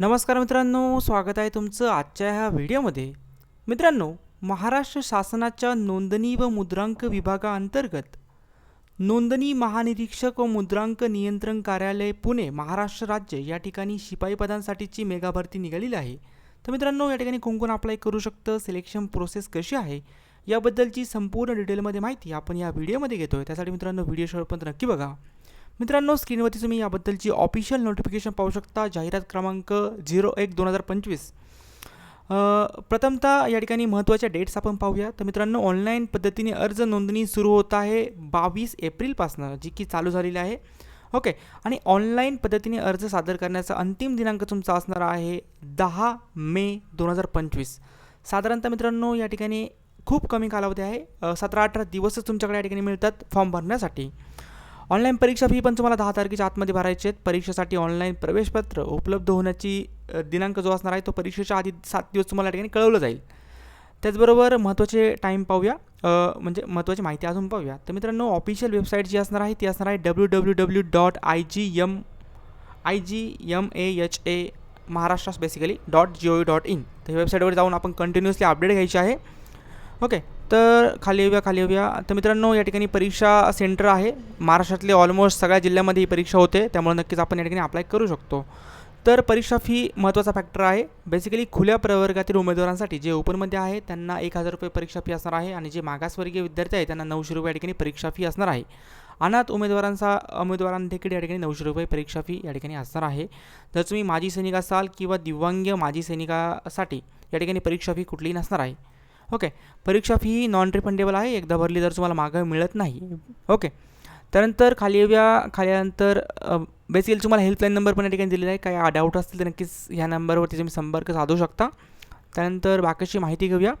नमस्कार मित्रांनो स्वागत आहे तुमचं आजच्या ह्या व्हिडिओमध्ये. मित्रांनो महाराष्ट्र शासनाच्या नोंदणी व मुद्रांक विभागाअंतर्गत नोंदणी महानिरीक्षक व मुद्रांक नियंत्रण कार्यालय पुणे महाराष्ट्र राज्य या ठिकाणी शिपाई पदांसाठीची मेगा भरती निघालेली आहे. तर मित्रांनो या ठिकाणी कोण अप्लाय करू शकतं सिलेक्शन प्रोसेस कशी आहे याबद्दलची संपूर्ण डिटेलमध्ये माहिती आपण या व्हिडिओमध्ये घेतो आहे त्यासाठी मित्रांनो व्हिडिओ शेवटपर्यंत नक्की बघा. मित्रांनो स्क्रीनवरती तुम्ही याबद्दलची ऑफिशियल नोटिफिकेशन पाहू शकता जाहिरात क्रमांक झिरो एक दोन हजार पंचवीस. प्रथमतः या ठिकाणी महत्त्वाच्या डेट्स आपण पाहूया. तर मित्रांनो ऑनलाईन पद्धतीने अर्ज नोंदणी सुरू होत आहे बावीस एप्रिलपासनं जी की चालू झालेली आहे. ओके आणि ऑनलाईन पद्धतीने अर्ज सादर करण्याचा अंतिम दिनांक तुमचा असणार आहे दहा मे दोन हजार पंचवीस. साधारणतः मित्रांनो या ठिकाणी खूप कमी कालावधी आहे. सतरा अठरा दिवसच तुमच्याकडे या ठिकाणी मिळतात फॉर्म भरण्यासाठी. ऑनलाईन परीक्षा फी पण तुम्हाला दहा तारखेच्या आतमध्ये भरायची आहेत. परीक्षेसाठी ऑनलाईन प्रवेशपत्र उपलब्ध होण्याची दिनांक जो असणार आहे तो परीक्षेच्या आधी सात दिवस तुम्हाला ठिकाणी कळवलं जाईल. त्याचबरोबर महत्त्वाचे टाईम पाहूया. म्हणजे महत्त्वाची माहिती अजून पाहूया. तर मित्रांनो ऑफिशियल वेबसाईट जी असणार आहे ती असणार आहे W W W dot I G M I G M A H A महाराष्ट्रास basically dot G O dot I तर वेबसाईटवर जाऊन आपण कंटिन्युअसली अपडेट घ्यायची आहे. ओके तर खाली येऊया खाली येऊया. तर मित्रांनो या ठिकाणी परीक्षा सेंटर आहे. महाराष्ट्रातले ऑलमोस्ट सगळ्या जिल्ह्यामध्ये ही परीक्षा होते. त्यामुळे नक्कीच आपण या ठिकाणी अप्लाय करू शकतो. तर परीक्षा फी महत्त्वाचा फॅक्टर आहे. बेसिकली खुल्या प्रवर्गातील उमेदवारांसाठी जे ओपनमध्ये आहे त्यांना एक हजार रुपये परीक्षा फी असणार आहे. आणि जे मागासवर्गीय विद्यार्थी आहे त्यांना नऊशे रुपये या ठिकाणी परीक्षा फी असणार आहे. अनाथ उमेदवारांचा उमेदवारांदेखील या ठिकाणी नऊशे रुपये परीक्षा फी या ठिकाणी असणार आहे. जर तुम्ही माजी सैनिक असाल किंवा दिव्यांग माजी सैनिकासाठी या ठिकाणी परीक्षा फी कुठलीही नसणार आहे. ओके परीक्षा फी ही नॉन रिफंडेबल आहे. एकदा भरली तर तुम्हाला मागं मिळत नाही. ओके त्यानंतर खाली येऊया खाली आल्यानंतर बेसिकली तुम्हाला हेल्पलाईन नंबर पण या ठिकाणी दिलेला आहे. काय डाऊट असतील तर नक्कीच ह्या नंबरवरती तुम्ही संपर्क साधू शकता. त्यानंतर बाकीची माहिती घेऊया.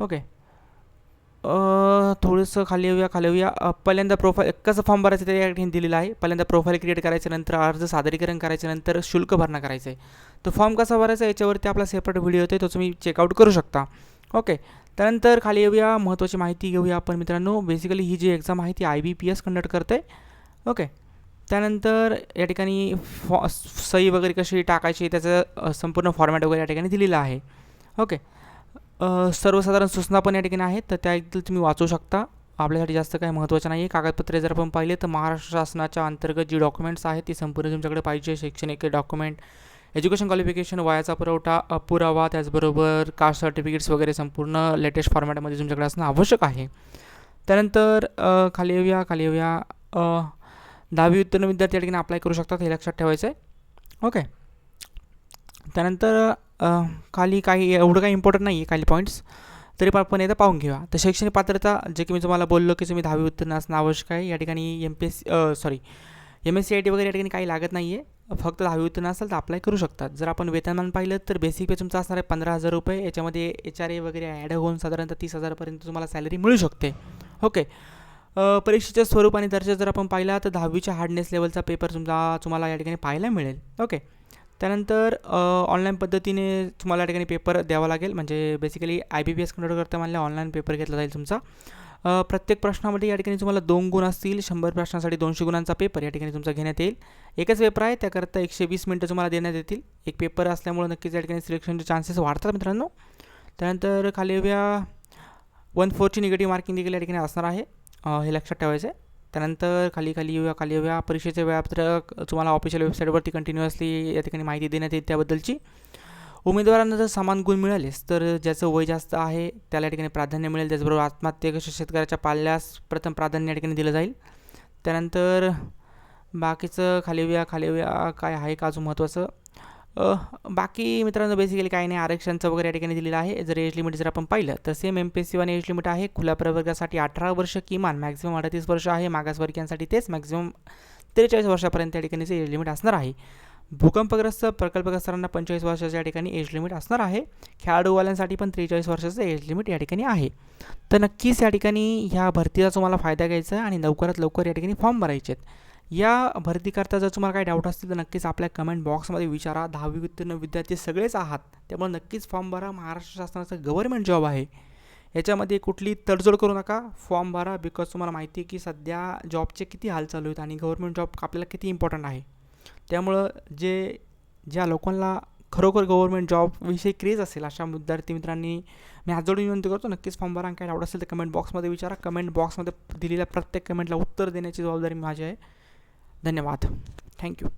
ओके थोडंसं खाली येऊया खाली येऊया पहिल्यांदा प्रोफाईल कसं फॉर्म भरायचं ते या ठिकाणी दिलेलं आहे. पहिल्यांदा प्रोफाईल क्रिएट करायचं नंतर अर्ज सादरीकरण करायचं नंतर शुल्क भरणा करायचं आहे तो फॉर्म कसा भरायचा याच्यावरती आपला सेपरेट व्हिडिओ होते तो तुम्ही चेकआउट करू शकता. ओके त्यानंतर खाली येऊया महत्त्वाची माहिती घेऊया आपण मित्रांनो. बेसिकली ही जी एक्झाम आहे ती I B P S conduct करते. ओके त्यानंतर या ठिकाणी फॉ सही वगैरे कशी टाकायची त्याचं संपूर्ण फॉर्मॅट वगैरे या ठिकाणी दिलेलं आहे. ओके सर्वसाधारण सूचना पण या ठिकाणी आहेत तर त्या देखील तुम्ही वाचू शकता. आपल्यासाठी जास्त काही महत्त्वाचं नाही आहे कागदपत्रे जर आपण पाहिले तर महाराष्ट्र शासनाच्या अंतर्गत जी डॉक्युमेंट्स आहेत ती संपूर्ण तुमच्याकडे पाहिजे. शैक्षणिक डॉक्युमेंट एज्युकेशन क्वालिफिकेशन वयाचा पुरवठा पुरावा त्याचबरोबर कास्ट सर्टिफिकेट्स वगैरे संपूर्ण लेटेस्ट फॉर्मॅटमध्ये तुमच्याकडे असणं आवश्यक आहे. त्यानंतर खाली येऊया खाली येऊया. दहावी उत्तीर्ण विद्यार्थी या ठिकाणी अप्लाय करू शकतात हे लक्षात ठेवायचं आहे ओके त्यानंतर खाली काही एवढं काही इम्पॉर्टंट नाही आहे काही पॉईंट्स तरी पण आपण एकदा पाहून घेऊया. तर शैक्षणिक पात्रता जे की मी तुम्हाला बोललो की तुम्ही दहावी उत्तीर्ण असणं आवश्यक आहे. या ठिकाणी M P S sorry M S C I T वगैरे या ठिकाणी काही लागत नाही आहे फक्त दहावी उत्तीर्ण असेल तर अप्लाय करू शकतात. जर आपण वेतनमान पाहिलं तर बेसिक पे तुमचं असणार आहे पंधरा हजार रुपये. याच्यामध्ये एच आर ए वगैरे ॲड होऊन साधारणतः तीस हजारपर्यंत तुम्हाला सॅलरी मिळू शकते. ओके अ, परीक्षेचं स्वरूप आणि दर्जा जर आपण पाहिला तर दहावीच्या हार्डनेस लेवलचा पेपर तुमचा तुम्हाला या ठिकाणी पाहायला मिळेल. ओके त्यानंतर ऑनलाईन पद्धतीने तुम्हाला या ठिकाणी पेपर द्यावा लागेल. म्हणजे basically I B P S conduct करता म्हणलं ऑनलाईन पेपर घेतला जाईल तुमचा. प्रत्येक प्रश्नामध्ये या ठिकाणी तुम्हाला दोन गुण असतील. शंभर प्रश्नासाठी दोनशे गुणांचा पेपर या ठिकाणी तुमचा घेण्यात येईल. एकच पेपर आहे त्याकरता एकशे वीस मिनटं तुम्हाला देण्यात येतील. एक पेपर असल्यामुळे नक्कीच या ठिकाणी सिलेक्शनचे चान्सेस वाढतात मित्रांनो. त्यानंतर खाली येऊया. वन फोरची निगेटिव्ह मार्किंग देखील या ठिकाणी असणार आहे. हे लक्षात ठेवायचं आहे त्यानंतर खाली खाली येऊया खाली येऊया. परीक्षेचे वेळापत्रक तुम्हाला ऑफिशियल वेबसाईटवरती कंटिन्युअसली या ठिकाणी माहिती देण्यात येईल त्याबद्दलची. उमेदवारांना जर समान गुण मिळालेच तर ज्याचं वय जास्त आहे त्याला ठिकाणी प्राधान्य मिळेल. त्याचबरोबर आत्महत्येकश शेतकऱ्याच्या पाल्यास प्रथम प्राधान्य या ठिकाणी दिलं जाईल. त्यानंतर बाकीचं खालीव्या खालीव्या खाली काय आहे का अजून महत्त्वाचं? बाकी मित्रांनो बेसिकली काही नाही. आरक्षणचं वगैरे या ठिकाणी दिलेलं आहे. जर एज लिमिट जर आपण पाहिलं तर same M P S C one age limit आहे. खुल्या प्रवर्गासाठी अठरा वर्ष किमान मॅक्झिमम अडतीस वर्ष आहे. मागासवर्गीयांसाठी तेच मॅक्झिमम त्रेचाळीस वर्षापर्यंत या ठिकाणीचे एज लिमिट असणार आहे. भूकंपग्रस्त प्रकल्पग्रस्तांना पंचेचाळीस वर्षाच्या या ठिकाणी एज लिमिट असणार आहे. खेळाडूवाल्यांसाठी पण त्रेचाळीस वर्षाचं एज लिमिट या ठिकाणी आहे. तर नक्कीच या ठिकाणी ह्या भरतीचा तुम्हाला फायदा घ्यायचा आहे आणि लवकरात लवकर या ठिकाणी फॉर्म भरायचे आहेत या भरतीकरता जर तुम्हाला काही डाऊट असतील तर नक्कीच आपल्या कमेंट बॉक्समध्ये विचारा. दहावी उत्तीर्ण विद्यार्थी सगळेच आहात. त्यामुळे नक्कीच फॉर्म भरा. महाराष्ट्र शासनाचा गव्हर्नमेंट जॉब आहे. याच्यामध्ये कुठली तडजोड करू नका. फॉर्म भरा बिकॉज तुम्हाला माहिती आहे की सध्या जॉबचे किती हाल चालू आहेत आणि गव्हर्नमेंट जॉब आपल्याला किती इम्पॉर्टंट आहे. त्यामुळं जे ज्या लोकांना खरोखर गव्हर्मेंट जॉबविषयी क्रेज असेल अशा विद्यार्थी मित्रांनी मी हात जोडून विनंती करतो नक्कीच फॉर्म भरा. काय डाऊट असेल तर कमेंट बॉक्समध्ये विचारा. कमेंट बॉक्समध्ये दिलेल्या प्रत्येक कमेंटला उत्तर देण्याची जबाबदारी माझी आहे. धन्यवाद. थँक्यू